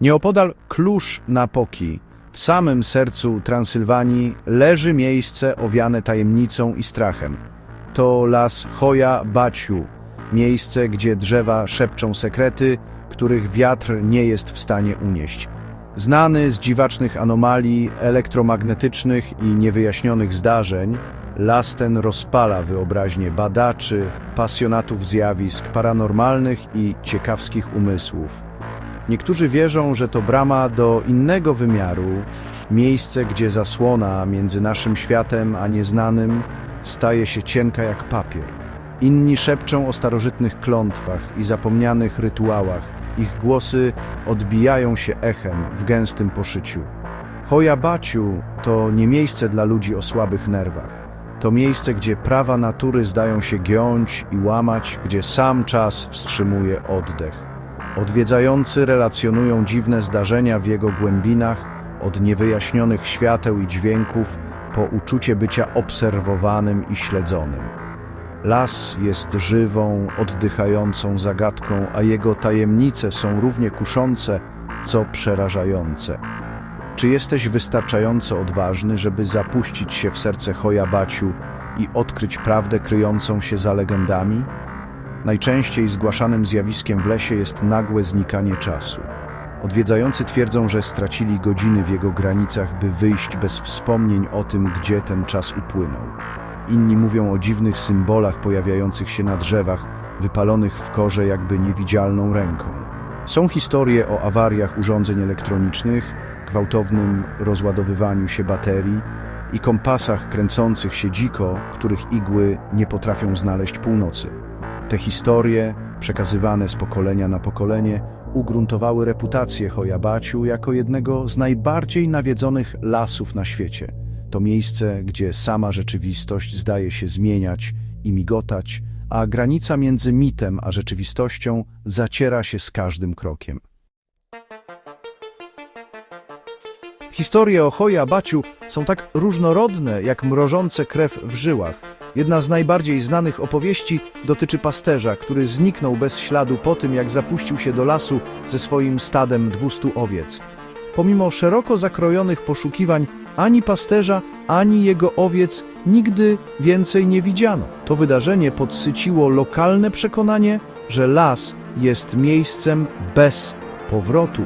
Nieopodal Klusz Napoki, w samym sercu Transylwanii, leży miejsce owiane tajemnicą i strachem. To las Hoja Baciu, miejsce, gdzie drzewa szepczą sekrety, których wiatr nie jest w stanie unieść. Znany z dziwacznych anomalii elektromagnetycznych i niewyjaśnionych zdarzeń, las ten rozpala wyobraźnię badaczy, pasjonatów zjawisk paranormalnych i ciekawskich umysłów. Niektórzy wierzą, że to brama do innego wymiaru, miejsce, gdzie zasłona między naszym światem a nieznanym staje się cienka jak papier. Inni szepczą o starożytnych klątwach i zapomnianych rytuałach. Ich głosy odbijają się echem w gęstym poszyciu. Hoja Baciu to nie miejsce dla ludzi o słabych nerwach. To miejsce, gdzie prawa natury zdają się giąć i łamać, gdzie sam czas wstrzymuje oddech. Odwiedzający relacjonują dziwne zdarzenia w jego głębinach, od niewyjaśnionych świateł i dźwięków po uczucie bycia obserwowanym i śledzonym. Las jest żywą, oddychającą zagadką, a jego tajemnice są równie kuszące, co przerażające. Czy jesteś wystarczająco odważny, żeby zapuścić się w serce Hoja Baciu i odkryć prawdę kryjącą się za legendami? Najczęściej zgłaszanym zjawiskiem w lesie jest nagłe znikanie czasu. Odwiedzający twierdzą, że stracili godziny w jego granicach, by wyjść bez wspomnień o tym, gdzie ten czas upłynął. Inni mówią o dziwnych symbolach pojawiających się na drzewach, wypalonych w korze jakby niewidzialną ręką. Są historie o awariach urządzeń elektronicznych, gwałtownym rozładowywaniu się baterii i kompasach kręcących się dziko, których igły nie potrafią znaleźć północy. Te historie, przekazywane z pokolenia na pokolenie, ugruntowały reputację Hojabaciu jako jednego z najbardziej nawiedzonych lasów na świecie. To miejsce, gdzie sama rzeczywistość zdaje się zmieniać i migotać, a granica między mitem a rzeczywistością zaciera się z każdym krokiem. Historie o Hoja Baciu są tak różnorodne, jak mrożące krew w żyłach. Jedna z najbardziej znanych opowieści dotyczy pasterza, który zniknął bez śladu po tym, jak zapuścił się do lasu ze swoim stadem 200 owiec. Pomimo szeroko zakrojonych poszukiwań, ani pasterza, ani jego owiec nigdy więcej nie widziano. To wydarzenie podsyciło lokalne przekonanie, że las jest miejscem bez powrotu,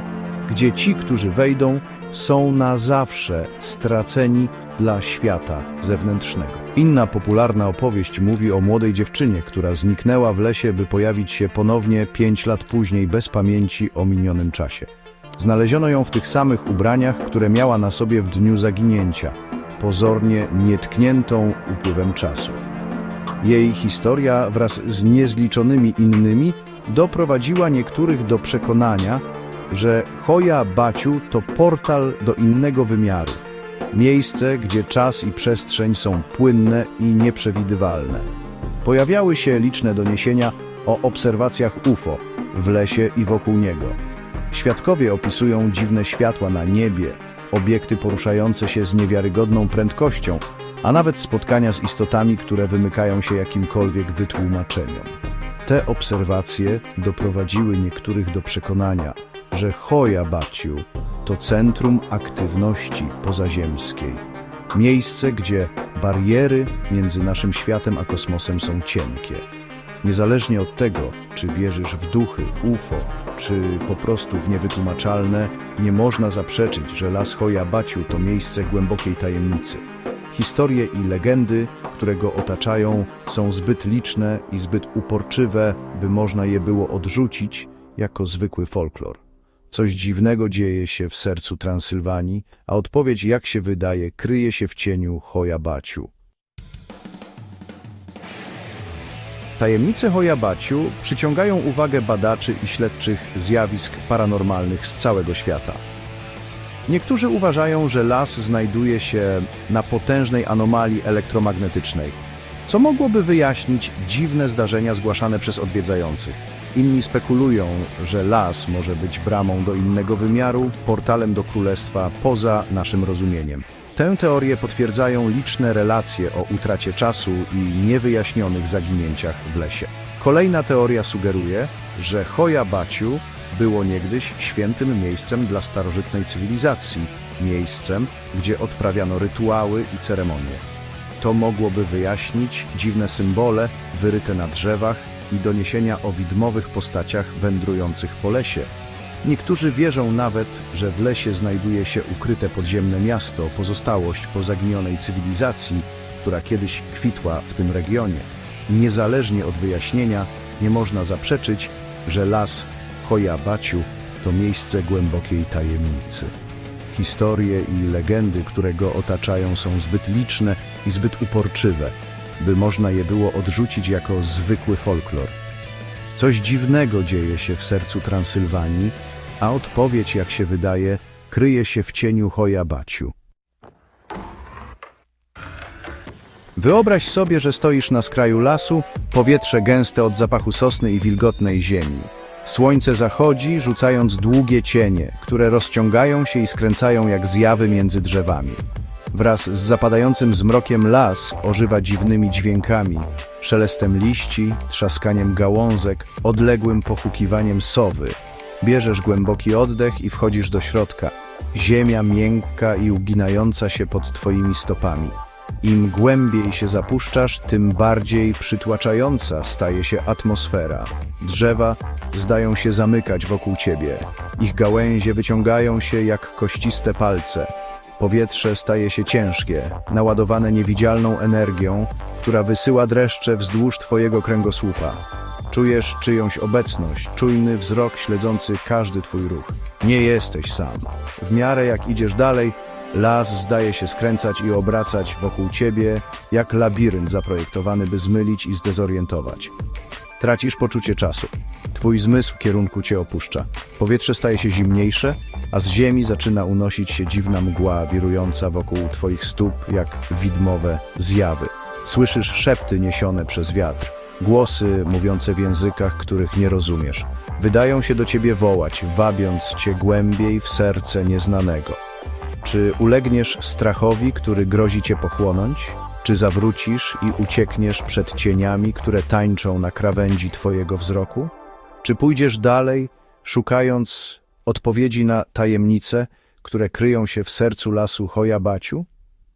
gdzie ci, którzy wejdą, są na zawsze straceni dla świata zewnętrznego. Inna popularna opowieść mówi o młodej dziewczynie, która zniknęła w lesie, by pojawić się ponownie pięć lat później bez pamięci o minionym czasie. Znaleziono ją w tych samych ubraniach, które miała na sobie w dniu zaginięcia, pozornie nietkniętą upływem czasu. Jej historia wraz z niezliczonymi innymi doprowadziła niektórych do przekonania, że Hoja Baciu to portal do innego wymiaru. Miejsce, gdzie czas i przestrzeń są płynne i nieprzewidywalne. Pojawiały się liczne doniesienia o obserwacjach UFO w lesie i wokół niego. Świadkowie opisują dziwne światła na niebie, obiekty poruszające się z niewiarygodną prędkością, a nawet spotkania z istotami, które wymykają się jakimkolwiek wytłumaczeniom. Te obserwacje doprowadziły niektórych do przekonania, że Hoja Baciu to centrum aktywności pozaziemskiej. Miejsce, gdzie bariery między naszym światem a kosmosem są cienkie. Niezależnie od tego, czy wierzysz w duchy, UFO, czy po prostu w niewytłumaczalne, nie można zaprzeczyć, że Las Hoja Baciu to miejsce głębokiej tajemnicy. Historie i legendy, które go otaczają, są zbyt liczne i zbyt uporczywe, by można je było odrzucić jako zwykły folklor. Coś dziwnego dzieje się w sercu Transylwanii, a odpowiedź, jak się wydaje, kryje się w cieniu Hoja Baciu. Tajemnice Hoja Baciu przyciągają uwagę badaczy i śledczych zjawisk paranormalnych z całego świata. Niektórzy uważają, że las znajduje się na potężnej anomalii elektromagnetycznej, co mogłoby wyjaśnić dziwne zdarzenia zgłaszane przez odwiedzających. Inni spekulują, że las może być bramą do innego wymiaru, portalem do królestwa poza naszym rozumieniem. Tę teorię potwierdzają liczne relacje o utracie czasu i niewyjaśnionych zaginięciach w lesie. Kolejna teoria sugeruje, że Hoja Baciu było niegdyś świętym miejscem dla starożytnej cywilizacji, miejscem, gdzie odprawiano rytuały i ceremonie. To mogłoby wyjaśnić dziwne symbole wyryte na drzewach i doniesienia o widmowych postaciach wędrujących po lesie. Niektórzy wierzą nawet, że w lesie znajduje się ukryte podziemne miasto, pozostałość po zaginionej cywilizacji, która kiedyś kwitła w tym regionie. Niezależnie od wyjaśnienia, nie można zaprzeczyć, że las Hoja Baciu to miejsce głębokiej tajemnicy. Historie i legendy, które go otaczają, są zbyt liczne i zbyt uporczywe, by można je było odrzucić jako zwykły folklor. Coś dziwnego dzieje się w sercu Transylwanii, a odpowiedź, jak się wydaje, kryje się w cieniu Hoja Baciu. Wyobraź sobie, że stoisz na skraju lasu, powietrze gęste od zapachu sosny i wilgotnej ziemi. Słońce zachodzi, rzucając długie cienie, które rozciągają się i skręcają jak zjawy między drzewami. Wraz z zapadającym zmrokiem las ożywa dziwnymi dźwiękami, szelestem liści, trzaskaniem gałązek, odległym pochukiwaniem sowy. Bierzesz głęboki oddech i wchodzisz do środka. Ziemia miękka i uginająca się pod twoimi stopami. Im głębiej się zapuszczasz, tym bardziej przytłaczająca staje się atmosfera. Drzewa zdają się zamykać wokół ciebie. Ich gałęzie wyciągają się jak kościste palce. Powietrze staje się ciężkie, naładowane niewidzialną energią, która wysyła dreszcze wzdłuż twojego kręgosłupa. Czujesz czyjąś obecność, czujny wzrok śledzący każdy twój ruch. Nie jesteś sam. W miarę jak idziesz dalej, las zdaje się skręcać i obracać wokół ciebie, jak labirynt zaprojektowany, by zmylić i zdezorientować. Tracisz poczucie czasu. Twój zmysł kierunku cię opuszcza. Powietrze staje się zimniejsze, a z ziemi zaczyna unosić się dziwna mgła wirująca wokół twoich stóp jak widmowe zjawy. Słyszysz szepty niesione przez wiatr, głosy mówiące w językach, których nie rozumiesz. Wydają się do ciebie wołać, wabiąc cię głębiej w serce nieznanego. Czy ulegniesz strachowi, który grozi cię pochłonąć? Czy zawrócisz i uciekniesz przed cieniami, które tańczą na krawędzi twojego wzroku? Czy pójdziesz dalej, szukając odpowiedzi na tajemnice, które kryją się w sercu lasu Hoja Baciu?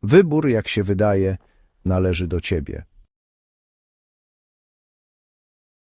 Wybór, jak się wydaje, należy do ciebie.